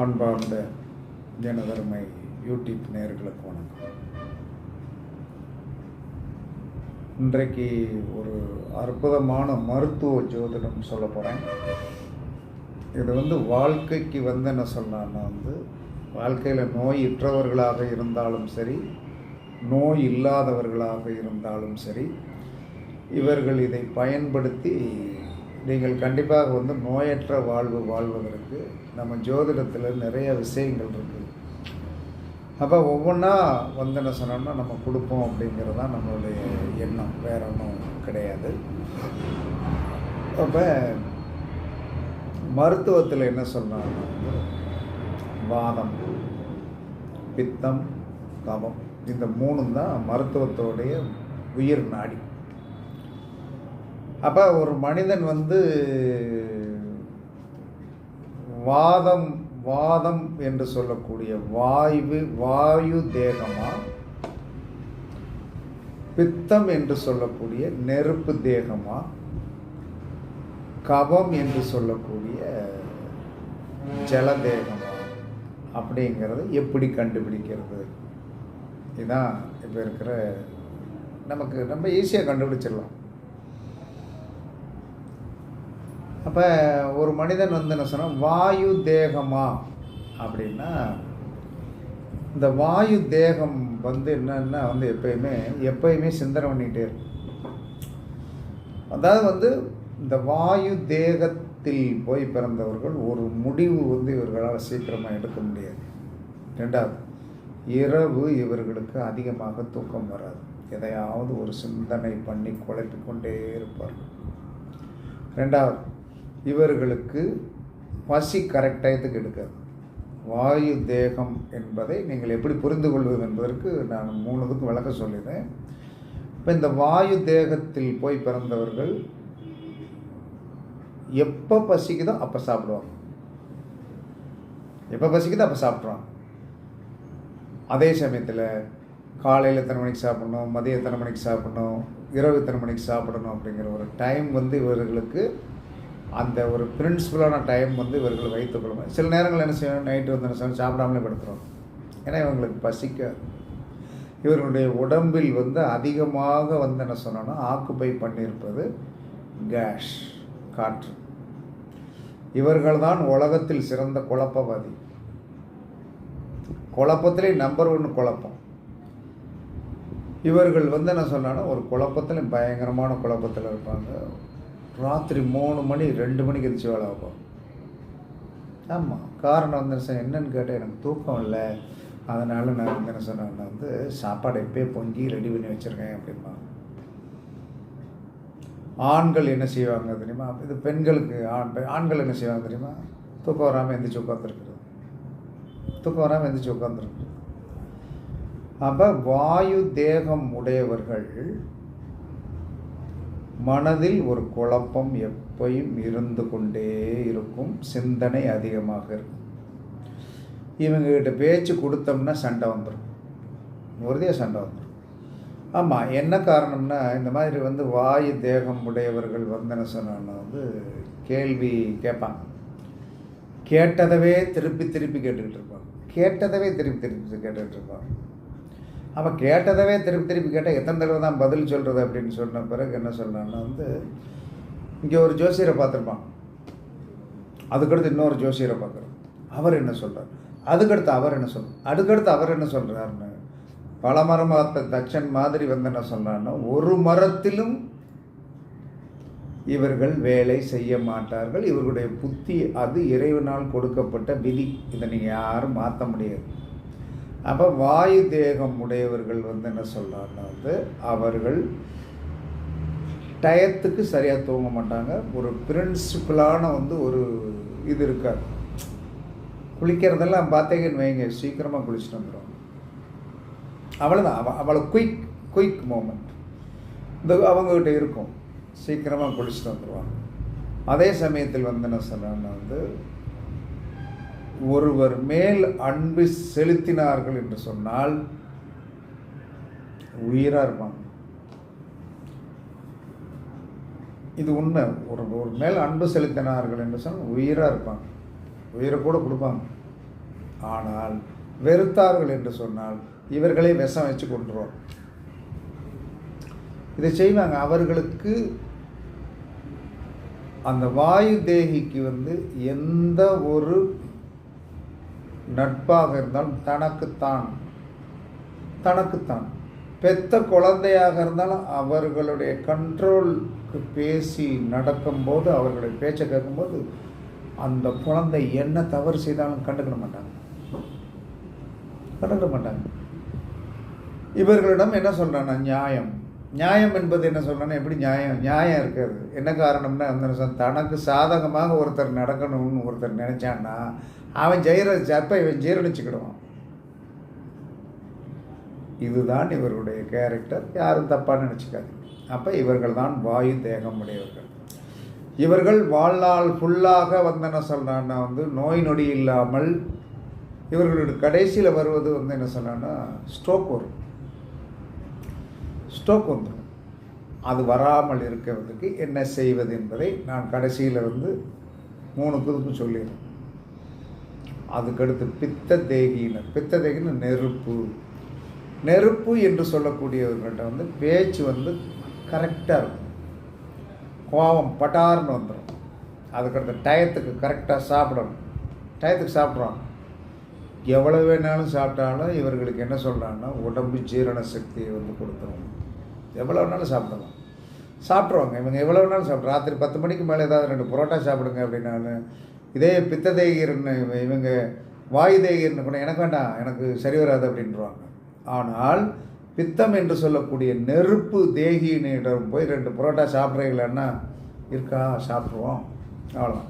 அன்பார்ந்த எனதருமை யூடியூப் நேர்களுக்கு வணக்கம். இன்றைக்கு ஒரு அற்புதமான மருத்துவ ஜோதிடம் சொல்ல போகிறேன் இது வந்து வாழ்க்கைக்கு வந்து என்ன சொன்னான்னா வந்து வாழ்க்கையில் நோயுற்றவர்களாக இருந்தாலும் சரி நோய் இல்லாதவர்களாக இருந்தாலும் சரி இவர்கள் இதை பயன்படுத்தி நீங்கள் கண்டிப்பாக வந்து நோயற்ற வாழ்வு வாழ்வதற்கு நம்ம ஜோதிடத்தில் நிறைய விஷயங்கள் இருக்குது அப்போ ஒவ்வொன்றா வந்து என்ன சொன்னோம்னா நம்ம கொடுப்போம் அப்படிங்கிறது தான் நம்மளுடைய எண்ணம். வேற ஒன்றும் கிடையாது. அப்போ மருத்துவத்தில் என்ன சொல்கிறாங்கன்னா வாதம் பித்தம் கபம் இந்த மூணும் தான் மருத்துவத்தோடைய உயிர் நாடி. அப்போ ஒரு மனிதன் வந்து வாதம் வாதம் என்று சொல்லக்கூடிய வாயு வாயு தேகமா? பித்தம் என்று சொல்லக்கூடிய நெருப்பு தேகமா? கபம் என்று சொல்லக்கூடிய ஜல தேகமா? அப்படிங்கிறத எப்படி கண்டுபிடிக்கிறது? இதுதான் இப்போ இருக்கிற நமக்கு நம்ம ஈஸியாக கண்டுபிடிச்சிடலாம். அப்போ ஒரு மனிதன் வந்து என்ன சொன்னால் வாயு தேகமா? அப்படின்னா இந்த வாயு தேகம் வந்து என்னென்னா வந்து எப்பயுமே எப்பயுமே சிந்தனை பண்ணிக்கிட்டே இருக்கும். அதாவது வந்து இந்த வாயு தேகத்தில் போய் பிறந்தவர்கள் ஒரு முடிவு வந்து இவர்களால் சீக்கிரமாக எடுக்க முடியாது. ரெண்டாவது இரவு இவர்களுக்கு அதிகமாக தூக்கம் வராது. எதையாவது ஒரு சிந்தனை பண்ணி குழப்பிக்கொண்டே இருப்பார்கள். ரெண்டாவது இவர்களுக்கு பசி கரெக்ட் டயத்துக்கு எடுக்காது. வாயு தேகம் என்பதை நீங்கள் எப்படி புரிந்து கொள்வது என்பதற்கு நான் மூணு விளக்க சொல்லிடுறேன். இப்போ இந்த வாயு தேகத்தில் போய் பிறந்தவர்கள் எப்போ பசிக்குதோ அப்போ சாப்பிடுவாங்க. எப்போ பசிக்குதோ அப்போ சாப்பிட்றான் அதே சமயத்தில் காலையில் எத்தனை மணிக்கு சாப்பிடணும் மதியம் எத்தனை மணிக்கு சாப்பிடணும் இரவு எத்தனை மணிக்கு சாப்பிடணும் அப்படிங்கிற ஒரு டைம் வந்து இவர்களுக்கு அந்த ஒரு பிரின்சிபலான டைம் வந்து இவர்கள் வைத்துக்கொள்ளும் சில நேரங்கள் என்ன செய்யணும்? நைட்டு வந்து என்ன செய்யணும்? சாப்பிடாமலே படுத்துகிறோம் ஏன்னா இவங்களுக்கு பசிக்க இவர்களுடைய உடம்பில் வந்து அதிகமாக வந்து என்ன சொன்னோன்னா ஆக்குப்பை பண்ணியிருப்பது கேஷ் காற்று. இவர்கள்தான் உலகத்தில் சிறந்த குழப்பவாதி. குழப்பத்திலே நம்பர் ஒன் குழப்பம். இவர்கள் வந்து என்ன சொன்னாலும் ஒரு குழப்பத்தில் பயங்கரமான குழப்பத்தில் இருப்பாங்க. ராத்திரி மூணு மணி ரெண்டு மணிக்கு எந்திரிச்சு வேலை ஆகும் ஆமாம் காரணம் வந்து என்ன என்னன்னு கேட்டால் எனக்கு தூக்கம் இல்லை. அதனால் நான் வந்து என்ன சொன்னேன் வந்து சாப்பாடு எப்பயே பொங்கி ரெடி பண்ணி வச்சுருக்கேன் அப்படிமா ஆண்கள் என்ன செய்வாங்க தெரியுமா? இது பெண்களுக்கு ஆண் ஆண்கள் என்ன செய்வாங்க தெரியுமா? தூக்கம் வராமல் எந்திரிச்சு உட்காந்துருக்குறது தூக்கம் வராமல் எந்திரிச்சு உட்காந்துருக்குறது அப்போ வாயு தேகம் உடையவர்கள் மனதில் ஒரு குழப்பம் எப்பையும் இருந்து கொண்டே இருக்கும். சிந்தனை அதிகமாக இருக்கும். இவங்ககிட்ட பேச்சு கொடுத்தோம்னா சண்டை வந்துடும் உறுதியாக சண்டை வந்துடும் ஆமாம் என்ன காரணம்னா இந்த மாதிரி வந்து வாயு தேகம் உடையவர்கள் வந்து என்ன வந்து கேள்வி கேட்பாங்க. கேட்டதவே திருப்பி திருப்பி கேட்டுக்கிட்டு இருப்பாங்க. கேட்டதவே திருப்பி திருப்பி கேட்டுக்கிட்டு இருப்பாங்க. அப்போ கேட்டதவே திருப்பி திருப்பி கேட்டால் எத்தனை தடவை தான் பதில் சொல்கிறது அப்படின்னு சொன்ன பிறகு என்ன சொல்கிறான்னா வந்து இங்கே ஒரு ஜோசியரை பார்த்துருப்பான். அதுக்கடுத்து இன்னொரு ஜோசியரை பார்க்குறோம் அவர் என்ன சொல்கிறார் அதுக்கடுத்து அவர் என்ன சொல்கிறார் அதுக்கடுத்து அவர் என்ன சொல்கிறாருன்னு பல மரம் பார்த்த தச்சன் மாதிரி வந்து என்ன சொல்கிறான்னா ஒரு மரத்திலும் இவர்கள் வேலை செய்ய மாட்டார்கள். இவர்களுடைய புத்தி அது இறைவனால் கொடுக்கப்பட்ட விதி. இதை நீங்கள் யாரும் மாற்ற முடியாது. அப்போ வாயு தேகம் உடையவர்கள் வந்து என்ன சொல்கிறாங்கன்னா வந்து அவர்கள் டயத்துக்கு சரியாக தூங்க மாட்டாங்க. ஒரு பிரின்சிபலான வந்து ஒரு இது இருக்காது குளிக்கிறதெல்லாம் பார்த்தீங்கன்னு வைங்க சீக்கிரமாக குளிச்சுட்டு வந்துடும் அவ்வளோதான் அவ அவ்வளோ குயிக் குயிக் மூமெண்ட் இந்த அவங்கக்கிட்ட இருக்கும். சீக்கிரமாக குளிச்சுட்டு வந்துடுவாங்க அதே சமயத்தில் வந்து என்ன சொன்னான்னா வந்து ஒருவர் மேல் அன்பு செலுத்தினார்கள் என்று சொன்னால் உயிராக இருப்பாங்க. இது உண்மை. ஒரு ஒரு மேல் அன்பு செலுத்தினார்கள் என்று சொன்னால் உயிராக இருப்பாங்க. உயிரை கூட கொடுப்பாங்க. ஆனால் வெறுத்தார்கள் என்று சொன்னால் இவர்களை விஷம் வச்சு கொண்டுருவோம் இதை செய்வாங்க. அவர்களுக்கு அந்த வாயு தேகிக்கு வந்து எந்த ஒரு நட்பாக இருந்தாலும் தனக்குத்தான். தனக்குத்தான். பெத்த குழந்தையாக இருந்தாலும் அவர்களுடைய கண்ட்ரோலுக்கு பேசி நடக்கும்போது அவர்களுடைய பேச்சை கேட்கும்போது அந்த குழந்தை என்ன தவறு செய்தாலும் கண்டுக்கிட மாட்டாங்க. கண்டுக்கிட மாட்டாங்க. இவர்களிடம் என்ன சொல்கிறான்னா நியாயம். நியாயம் என்பது என்ன சொல்கிறேன்னா எப்படி நியாயம்? நியாயம் இருக்காது என்ன காரணம்னா அந்த தனக்கு சாதகமாக ஒருத்தர் நடக்கணும்னு ஒருத்தர் நினச்சான்னா அவன் ஜெயிற சப்பை இவன் ஜீரணிச்சுக்கிடுவான். இதுதான் இவருடைய கேரக்டர் யாரும் தப்பாக நினச்சிக்காது அப்போ இவர்கள் தான் வாயு தேகம் உடையவர்கள். இவர்கள் வாழ்நாள் ஃபுல்லாக வந்து என்ன சொல்கிறான்னா வந்து நோய் நொடி இல்லாமல் இவர்களுடைய கடைசியில் வருவது வந்து என்ன சொன்னான்னா ஸ்ட்ரோக் வரும். ஸ்ட்ரோக் வந்துடும் அது வராமல் இருக்கிறதுக்கு என்ன செய்வது என்பதை நான் கடைசியில் வந்து மூணு குதுப்பு சொல்லிடுறேன். அதுக்கடுத்து பித்த தேகினர் பித்த தேகின்னு நெருப்பு. நெருப்பு என்று சொல்லக்கூடியவர்கள்ட்ட வந்து பேச்சு வந்து கரெக்டாக இருக்கும். கோபம் பட்டார்னு வந்துடும் அதுக்கடுத்து டயத்துக்கு கரெக்டாக சாப்பிடணும். டயத்துக்கு சாப்பிட்றோம். எவ்வளோ வேணாலும் சாப்பிட்டாலும் இவர்களுக்கு என்ன சொல்கிறாங்கன்னா உடம்பு ஜீரண சக்தியை வந்து கொடுத்துரும். எவ்வளோ வேணாலும் சாப்பிடலாம். சாப்பிட்ருவாங்க இவங்க எவ்வளோ வேணாலும் சாப்பிட்றோம் ராத்திரி பத்து மணிக்கு மேலே ஏதாவது ரெண்டு புரோட்டா சாப்பிடுங்க அப்படின்னாலும் இதே பித்த தேகிரன்னு இவங்க வாயு தேகிரன்னு கூட எனக்கு வேண்டாம் எனக்கு சரி வராது அப்படின்றாங்க. ஆனால் பித்தம் என்று சொல்லக்கூடிய நெருப்பு தேகியினிடம் போய் ரெண்டு புரோட்டா சாப்பிட்றீங்களன்னா இருக்கா சாப்பிட்ருவோம் அவ்வளோ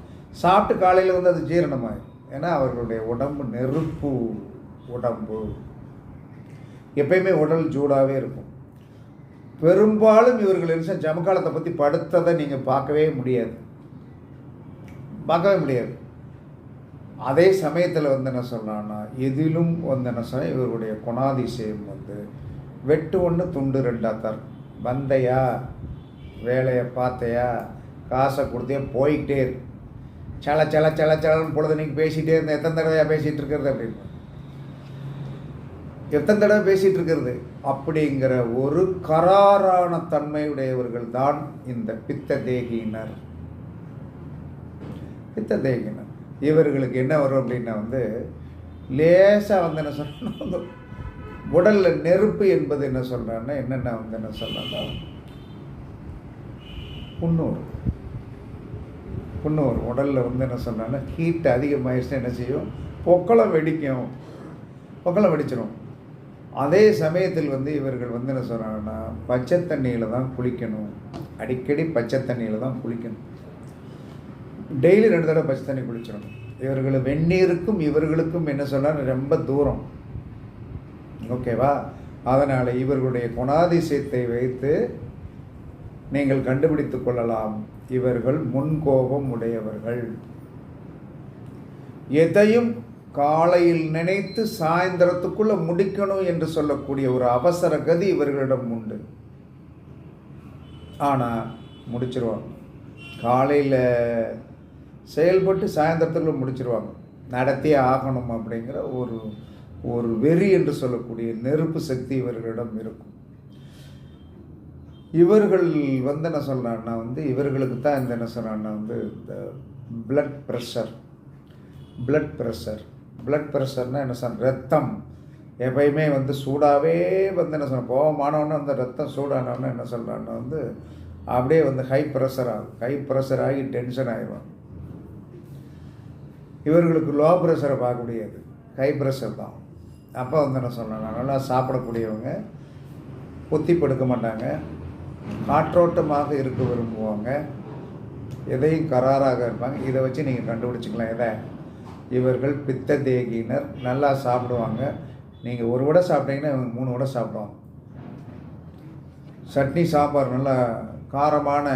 சாப்பிட்டு காலையில் வந்து அது ஜீரணமாகும் ஏன்னா அவர்களுடைய உடம்பு நெருப்பு உடம்பு. எப்பயுமே உடல் சூடாகவே இருக்கும். பெரும்பாலும் இவர்கள் என்ன ஜமக்காலத்தை பற்றி படுத்ததை நீங்கள் பார்க்கவே முடியாது. பார்க்கவே முடியாது. அதே சமயத்தில் வந்து என்ன சொன்னான்னா எதிலும் வந்து என்ன சொன்னால் இவருடைய குணாதிசயம் வந்து வெட்டு ஒன்று துண்டு ரெண்டாக தான் வந்தையா வேலையை பார்த்தையா காசை கொடுத்தே போய்கிட்டே இருக்கு. சல சல சல சலன்னு பொழுது நீங்கள் பேசிகிட்டே இருந்தேன் எத்தனை தடவையாக பேசிகிட்டு இருக்கிறது அப்படின்னு. எத்தனை தடவை பேசிகிட்டு இருக்கிறது? அப்படிங்கிற ஒரு கராரான தன்மையுடையவர்கள் தான் இந்த பித்த தேகியினர். பித்த தேகினர் இவர்களுக்கு என்ன வரும் அப்படின்னா வந்து லேசாக வந்து என்ன சொன்னா உடலில் நெருப்பு என்பது என்ன சொல்கிறான்னா என்னென்ன வந்து என்ன சொல்கிறாங்க புண்ணூர் புண்ணூறு. உடலில் வந்து என்ன சொல்கிறாங்கன்னா ஹீட் அதிகமாகிடுச்சுன்னா என்ன செய்யும்? பொக்களம் வெடிக்கும். பொக்களம் வெடிச்சிடும் அதே சமயத்தில் வந்து இவர்கள் வந்து என்ன சொல்கிறாங்கன்னா பச்சை தண்ணியில் தான் குளிக்கணும். அடிக்கடி பச்சை தண்ணியில் தான் குளிக்கணும். டெய்லி ரெண்டு தடவை பச்சை தண்ணி குளிச்சிடணும் இவர்கள் வெந்நீருக்கும் இவர்களுக்கும் என்ன சொன்னால் ரொம்ப தூரம். ஓகேவா அதனால் இவர்களுடைய குணாதிசயத்தை வைத்து நீங்கள் கண்டுபிடித்து கொள்ளலாம். இவர்கள் முன்கோபம் உடையவர்கள். எதையும் காலையில் நினைத்து சாயந்தரத்துக்குள்ள முடிக்கணும் என்று சொல்லக்கூடிய ஒரு அவசர கதி இவர்களிடம் உண்டு. ஆனால் முடிச்சிருவாங்க காலையில் செயல்பட்டு சாயந்தரத்தில் முடிச்சிருவாங்க. நடத்தியே ஆகணும் அப்படிங்கிற ஒரு ஒரு வெறி என்று சொல்லக்கூடிய நெருப்பு சக்தி இவர்களிடம் இருக்கும். இவர்கள் வந்து என்ன சொல்கிறான்னா வந்து இவர்களுக்கு தான் இந்த என்ன சொல்கிறான்னா வந்து இந்த blood pressure blood pressure blood ப்ரெஷர்னால் என்ன சொல் ரத்தம். எப்பயுமே வந்து சூடாகவே வந்து என்ன சொல்ல கோபமானவொன்னே அந்த ரத்தம் சூடானவொன்னே என்ன சொல்கிறான்னா வந்து அப்படியே வந்து ஹை ப்ரெஷர் ஆகும். ஹை ப்ரெஷர் ஆகி டென்ஷன் ஆகிடுவாங்க இவர்களுக்கு லோ ப்ரெஷரை பார்க்க முடியாது. ஹை ப்ரெஷர் தான். அப்போ வந்து என்ன சொன்னேன் நல்லா சாப்பிடக்கூடியவங்க ஒத்தி படுக்க மாட்டாங்க. காற்றோட்டமாக இருக்க விரும்புவாங்க. எதையும் கராராக இருப்பாங்க. இதை வச்சு நீங்கள் கண்டுபிடிச்சிக்கலாம். எதை? இவர்கள் பித்த தேகியினர். நல்லா சாப்பிடுவாங்க. நீங்கள் ஒரு விட சாப்பிட்டீங்கன்னா இவங்க மூணு விட சாப்பிடுவாங்க. சட்னி சாம்பார் நல்லா காரமான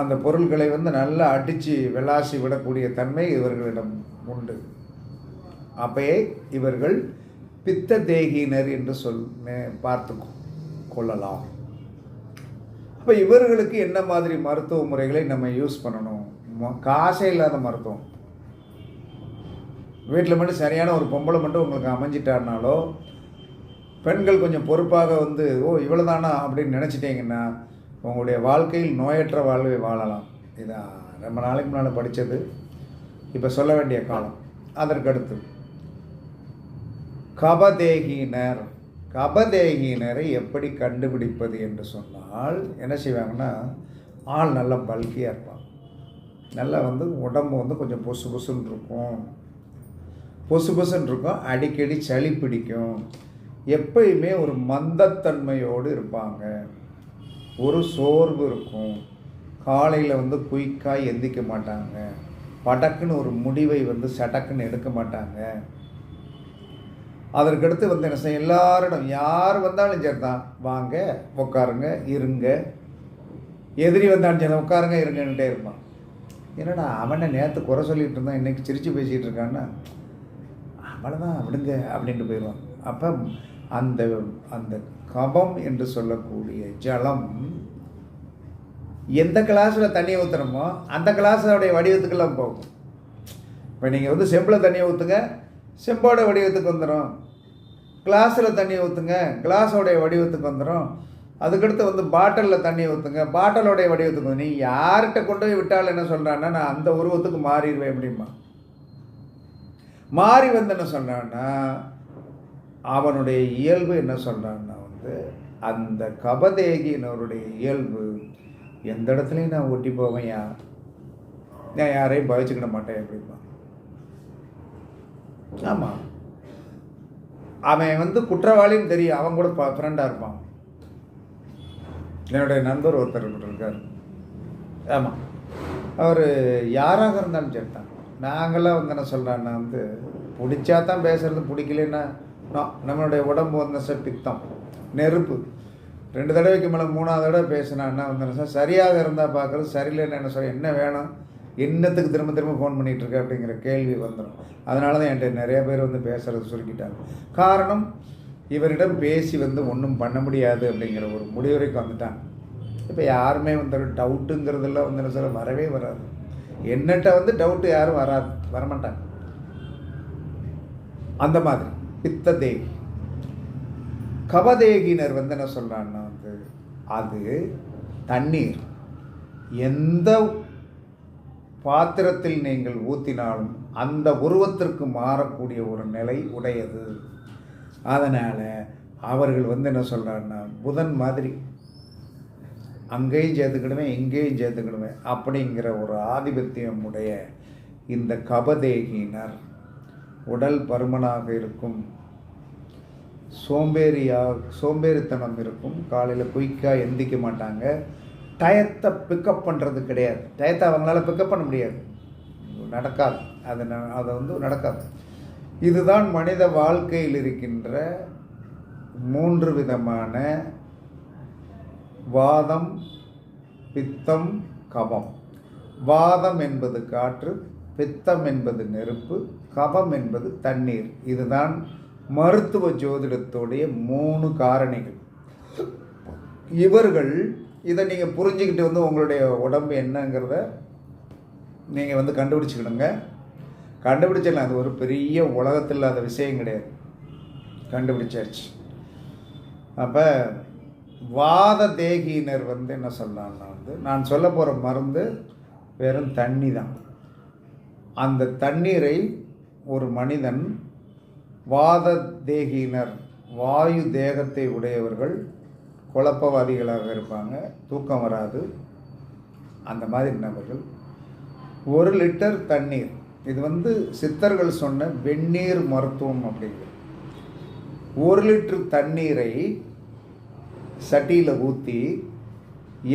அந்த பொருட்களை வந்து நல்லா அடித்து விளாசி விடக்கூடிய தன்மை இவர்களிடம் உண்டு. அப்பயே இவர்கள் பித்த தேகியினர் என்று சொல் பார்த்து கொள்ளலாம். அப்போ இவர்களுக்கு என்ன மாதிரி மருத்துவ முறைகளை நம்ம யூஸ் பண்ணணும்? காசே இல்லாத மருத்துவம். வீட்டில் மட்டும் சரியான ஒரு பொம்பளை மட்டும் உங்களுக்கு அமைஞ்சிட்டாருனாலோ பெண்கள் கொஞ்சம் பொறுப்பாக வந்து ஓ இவ்வளோதானா அப்படின்னு நினச்சிட்டிங்கன்னா உங்களுடைய வாழ்க்கையில் நோயற்ற வாழ்வை வாழலாம். இதான் ரொம்ப நாளைக்கு முன்னால் படித்தது இப்போ சொல்ல வேண்டிய காலம். அதற்கடுத்து. கபதேகினர் கபதேகினரை எப்படி கண்டுபிடிப்பது என்று சொன்னால் என்ன செய்வாங்கன்னா ஆள் நல்லா பல்கியாக இருப்பான். நல்லா வந்து உடம்பு வந்து கொஞ்சம் பொசு பொசுன்னு இருக்கும். பொசு பொசுன்னு இருக்கும். அடிக்கடி சளி பிடிக்கும். எப்பயுமே ஒரு மந்தத்தன்மையோடு இருப்பாங்க. ஒரு சோர்வு இருக்கும். காலையில் வந்து குயிக்காக எந்திக்க மாட்டாங்க. படக்குன்னு ஒரு முடிவை வந்து சடக்குன்னு எடுக்க மாட்டாங்க. அதற்கடுத்து வந்து என்ன செய்ய எல்லாரிடம் யார் வந்தாலும் சரி தான் வாங்க உட்காருங்க இருங்க. எதிரி வந்தாலும் சரி உட்காருங்க இருங்கன்னுட்டே இருப்பான். என்னடா அவனை நேற்று குறை சொல்லிகிட்டு இருந்தான் இன்றைக்கி சிரித்து பேசிகிட்டு இருக்கான்னா? அவ்வளோதான் விடுங்க அப்படின்ட்டு போயிடுவான். அப்போ அந்த அந்த கபம் என்று சொல்லக்கூடிய ஜலம் எந்த கிளாஸில் தண்ணியை ஊற்றுறோமோ அந்த கிளாஸோடைய வடிவத்துக்கெல்லாம் போகும். இப்போ நீங்கள் வந்து செம்பில் தண்ணியை ஊற்றுங்க செம்போட வடிவத்துக்கு வந்துடும் கிளாஸில் தண்ணியை ஊற்றுங்க கிளாஸோடைய வடிவத்துக்கு வந்துடும் அதுக்கடுத்து வந்து பாட்டிலில் தண்ணியை ஊற்றுங்க பாட்டிலோடைய வடிவத்துக்கு வந்து நீ யார்கிட்ட கொண்டு போய் விட்டாலும் என்ன சொல்கிறான்னா நான் அந்த உருவத்துக்கு மாறிடுவேன் எப்படிமா மாறி வந்து என்ன சொல்கிறான்னா அவனுடைய இயல்பு என்ன சொல்கிறான்னா வந்து அந்த கபதேகினருடைய இயல்பு எந்த இடத்துலையும் நான் ஒட்டி போவேன் யா நான் யாரையும் பவிச்சுக்கிட மாட்டேன் அப்படிம்பான். ஆமாம் அவன் வந்து குற்றவாளின்னு தெரியும். அவன் கூட ஃப்ரெண்டாக இருப்பான். என்னுடைய நண்பர் ஒருத்தர் இருக்கார். ஆமாம் அவர் யாராக இருந்தாலும் சரி தான் நாங்களாம் வந்து என்ன சொல்கிறான்னா வந்து பிடிச்சா தான் பேசுகிறது பிடிக்கலன்னா நம்மளுடைய உடம்பு வந்து பித்தம். நெருப்பு. ரெண்டு தடவைக்கு மேலே மூணாவது தடவை பேசினான்னா வந்து என்ன சரியாக இருந்தால் பார்க்குறது சரியில்லைன்னு என்ன சொல்ல என்ன வேணும்? என்னத்துக்கு திரும்ப திரும்ப ஃபோன் பண்ணிகிட்ருக்க அப்படிங்கிற கேள்வி வந்துடும் அதனால தான் என்கிட்ட நிறைய பேர் வந்து பேசுகிறது சுருக்கிட்டாங்க காரணம் இவரிடம் பேசி வந்து ஒன்றும் பண்ண முடியாது அப்படிங்கிற ஒரு முடிவுரைக்கு வந்துட்டாங்க. இப்போ யாருமே வந்து டவுட்டுங்கிறதெல்லாம் வந்து என்ன சொல்ல வரவே வராது. என்னட்ட வந்து டவுட்டு யாரும் வராது வரமாட்டாங்க. அந்த மாதிரி. பித்த தேவி கபதேகினர் வந்து என்ன சொல்கிறான்னா வந்து அது தண்ணீர். எந்த பாத்திரத்தில் நீங்கள் ஊற்றினாலும் அந்த உருவத்திற்கு மாறக்கூடிய ஒரு நிலை உடையது. அதனால் அவர்கள் வந்து என்ன சொல்கிறாருன்னா புதன் மாதிரி அங்கேயும் சேர்த்துக்கிடுவேன் இங்கேயும் சேர்த்துக்கிடுவேன் அப்படிங்கிற ஒரு ஆதிபத்தியம் உடைய இந்த கபதேகினர் உடல் பருமனாக இருக்கும். சோம்பேறியாக சோம்பேறித்தனம் இருக்கும். காலையில் குயிக்காக எந்திக்க மாட்டாங்க. டயத்தை பிக்கப் பண்ணுறது கிடையாது. டயத்தை அவங்களால பிக்கப் பண்ண முடியாது. நடக்காது. அது அதை வந்து நடக்காது. இதுதான் மனித வாழ்க்கையில் இருக்கின்ற மூன்று விதமான வாதம் பித்தம் கபம். வாதம் என்பது காற்று பித்தம் என்பது நெருப்பு கபம் என்பது தண்ணீர். இதுதான் மருத்துவ ஜோதிடத்துடைய மூணு காரணிகள். இவர்கள் இதை நீங்கள் புரிஞ்சுக்கிட்டு வந்து உங்களுடைய உடம்பு என்னங்கிறத நீங்கள் வந்து கண்டுபிடிச்சிக்கணுங்க. கண்டுபிடிச்சிடலாம். அது ஒரு பெரிய உலகத்தில் இல்லாத விஷயம் கிடையாது. கண்டுபிடிச்சாச்சு. அப்போ வாத தேகியினர் வந்து என்ன சொல்லலாம்னா வந்து நான் சொல்ல போகிற மருந்து வெறும் தண்ணி தான் அந்த தண்ணீரை ஒரு மனிதன் வாத தேகியினர் வாயு தேகத்தை உடையவர்கள் குழப்பவாதிகளாக இருப்பாங்க தூக்கம் வராது. அந்த மாதிரி நபர்கள். ஒரு லிட்டர் தண்ணீர் இது வந்து சித்தர்கள் சொன்ன வெந்நீர் மருத்துவம் அப்படிங்கிறது ஒரு லிட்டர் தண்ணீரை சட்டியில் ஊற்றி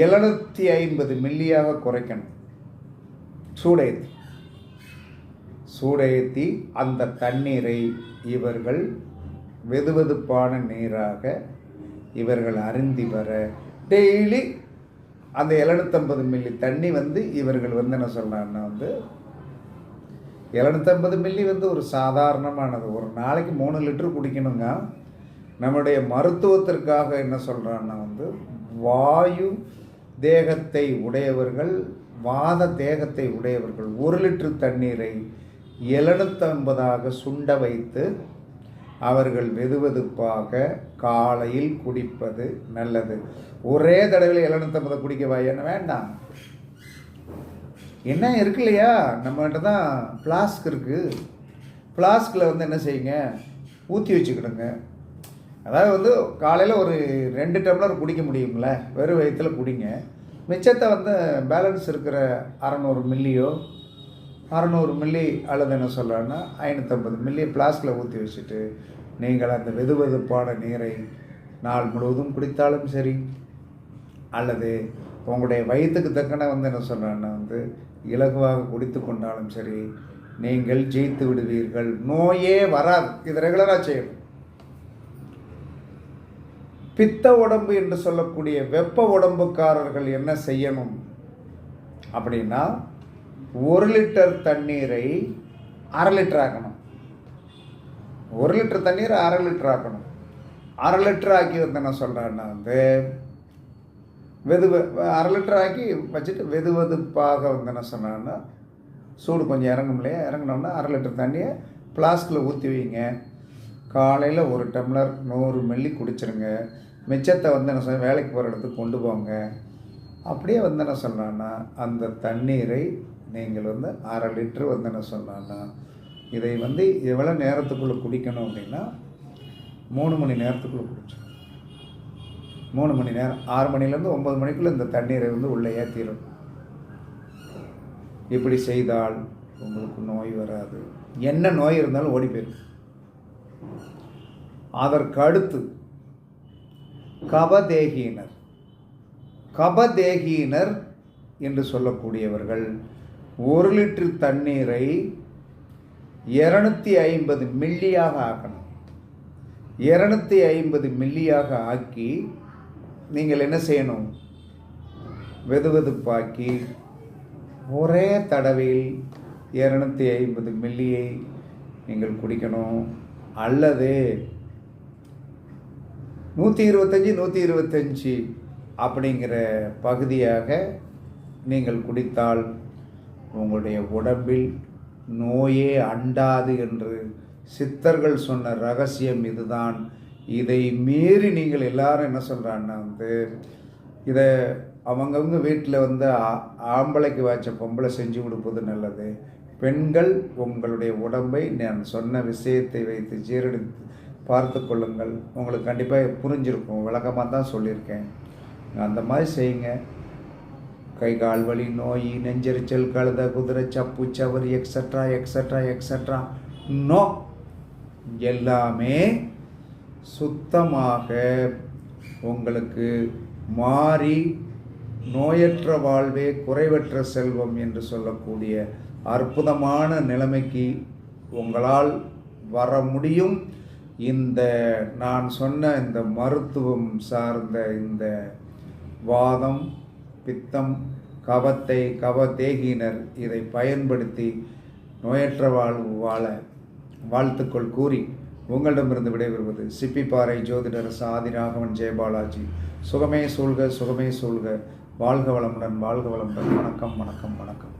எழுநூற்றி ஐம்பது மில்லியாக குறைக்கணும். சூடேற்றி சூடேற்றி அந்த தண்ணீரை இவர்கள் வெதுவெதுப்பான நீராக இவர்கள் அருந்தி வர. டெய்லி அந்த எழுநூற்றம்பது மில்லி தண்ணி வந்து இவர்கள் வந்து என்ன சொல்கிறாங்கன்னா வந்து எழுநூத்தம்பது மில்லி வந்து ஒரு சாதாரணமானது. ஒரு நாளைக்கு மூணு லிட்டர் குடிக்கணுங்க. நம்முடைய மருத்துவத்திற்காக என்ன சொல்கிறான்னா வந்து வாயு தேகத்தை உடையவர்கள் வாத தேகத்தை உடையவர்கள் ஒரு லிட்டர் தண்ணீரை எழுநூற்றம்பதாக சுண்ட வைத்து அவர்கள் வெதுவெதுப்பாக காலையில் குடிப்பது நல்லது. ஒரே தடவையில் எழுநூத்தம்பதை குடிக்க என்ன? வேண்டாம். என்ன இருக்கு இல்லையா? நம்மகிட்ட தான் ஃப்ளாஸ்க் இருக்குது ஃப்ளாஸ்கில் வந்து என்ன செய்யுங்க? ஊற்றி வச்சுக்கிடுங்க. அதாவது வந்து காலையில் ஒரு ரெண்டு டம்ளர் குடிக்க முடியுங்கள வெறும் வயிற்றில் குடிங்க. மிச்சத்தை வந்து பேலன்ஸ் இருக்கிற அறநூறு மில்லியோ அறநூறு மில்லி அல்லது என்ன சொல்கிறேன்னா ஐநூற்றம்பது மில்லி ஃப்ளாஸ்கில் ஊற்றி வச்சுட்டு நீங்கள் அந்த வெது வெதுப்பான நீரை நாள் முழுவதும் குடித்தாலும் சரி அல்லது உங்களுடைய வயிற்றுக்கு தக்கன வந்து என்ன சொல்கிறேன்னா வந்து இலகுவாக குடித்து கொண்டாலும் சரி நீங்கள் ஜெயித்து விடுவீர்கள். நோயே வராது. இது ரெகுலராக செய்யணும். பித்த உடம்பு என்று சொல்லக்கூடிய வெப்ப உடம்புக்காரர்கள் என்ன செய்யணும் அப்படின்னா ஒரு லிட்டர் தண்ணீரை அரை லிட்டர் ஆக்கணும். ஒரு லிட்டர் தண்ணீரை அரை லிட்டர் ஆக்கணும். அரை லிட்டர் ஆக்கி வந்து என்ன சொல்கிறேன்னா வந்து வெது அரை லிட்டர் ஆக்கி வச்சுட்டு வெது வெதுப்பாக வந்து என்ன சொன்னான்னா சூடு கொஞ்சம் இறங்கும் இல்லையா இறங்கினோம்னா அரை லிட்டர் தண்ணியை ஃப்ளாஸ்கில் ஊற்றி வைங்க. காலையில் ஒரு டம்ளர் நூறு மில்லி குடிச்சிருங்க. மிச்சத்தை வந்து என்ன சொல்ல வேலைக்கு போகிற இடத்துக்கு கொண்டு போங்க. அப்படியே வந்து என்ன சொல்கிறேன்னா அந்த தண்ணீரை நீங்கள் வந்து அரை லிட்ரு வந்து என்ன சொன்னான்னா இதை வந்து எவ்வளோ நேரத்துக்குள்ளே குடிக்கணும் அப்படின்னா மூணு மணி நேரத்துக்குள்ளே குடிச்சோம் மூணு மணி நேரம் ஆறு மணிலேருந்து ஒம்பது மணிக்குள்ளே இந்த தண்ணீரை வந்து உள்ளே ஏற்றிடும் இப்படி செய்தால் உங்களுக்கு நோய் வராது. என்ன நோய் இருந்தாலும் ஓடி போயிடும் அதற்கு அடுத்து கபதேகியினர். கபதேகியினர் என்று சொல்லக்கூடியவர்கள் ஒரு லிட்டர் தண்ணீரை இரநூத்தி ஐம்பது மில்லியாக ஆக்கணும். இரநூத்தி ஐம்பது மில்லியாக ஆக்கி நீங்கள் என்ன செய்யணும்? வெது வெதுப்பாக்கி ஒரே தடவையில் இரநூத்தி ஐம்பது மில்லியை நீங்கள் குடிக்கணும். அல்லது நூற்றி இருபத்தஞ்சி நூற்றி இருபத்தஞ்சி அப்படிங்கிற பகுதியாக நீங்கள் குடித்தால் உங்களுடைய உடம்பில் நோயே அண்டாது என்று சித்தர்கள் சொன்ன ரகசியம் இதுதான். இதை மீறி நீங்கள் எல்லாரும் என்ன சொல்கிறாங்கன்னா வந்து இதை அவங்கவுங்க வீட்டில் வந்து ஆம்பளைக்கு வாய்ச்ச பொம்பளை செஞ்சு கொடுப்பது நல்லது. பெண்கள் உங்களுடைய உடம்பை நான் சொன்ன விஷயத்தை வைத்து ஜீரணித்து பார்த்து கொள்ளுங்கள். உங்களுக்கு கண்டிப்பாக புரிஞ்சிருக்கும். விளக்கமாக தான் சொல்லியிருக்கேன். அந்த மாதிரி செய்யுங்க. கை கால் வலி நோய் நெஞ்சரிச்சல் கழுத குதிரை சப்பு சவரி எக்ஸட்ரா எக்ஸட்ரா எக்ஸட்ரா நோ எல்லாமே சுத்தமாக உங்களுக்கு மாறி நோயற்ற வாழ்வே குறைவற்ற செல்வம் என்று சொல்லக்கூடிய அற்புதமான நிலைமைக்கு உங்களால் வர முடியும். இந்த நான் சொன்ன இந்த மருத்துவம் சார்ந்த இந்த வாதம் பித்தம் கவத்தை கவதேகினர் இதை பயன்படுத்தி நோயற்ற வாழ்வு வாழ வாழ்த்துக்கள் கூறி உங்களிடமிருந்து விடைபெறுவது சிப்பிப்பாறை ஜோதிடர் சாதிராகவன் ஜெயபாலாஜி. சுகமே சூழ்க சுகமே சூழ்க. வாழ்க வளமுடன் வாழ்க வளமுடன். வணக்கம் வணக்கம் வணக்கம்.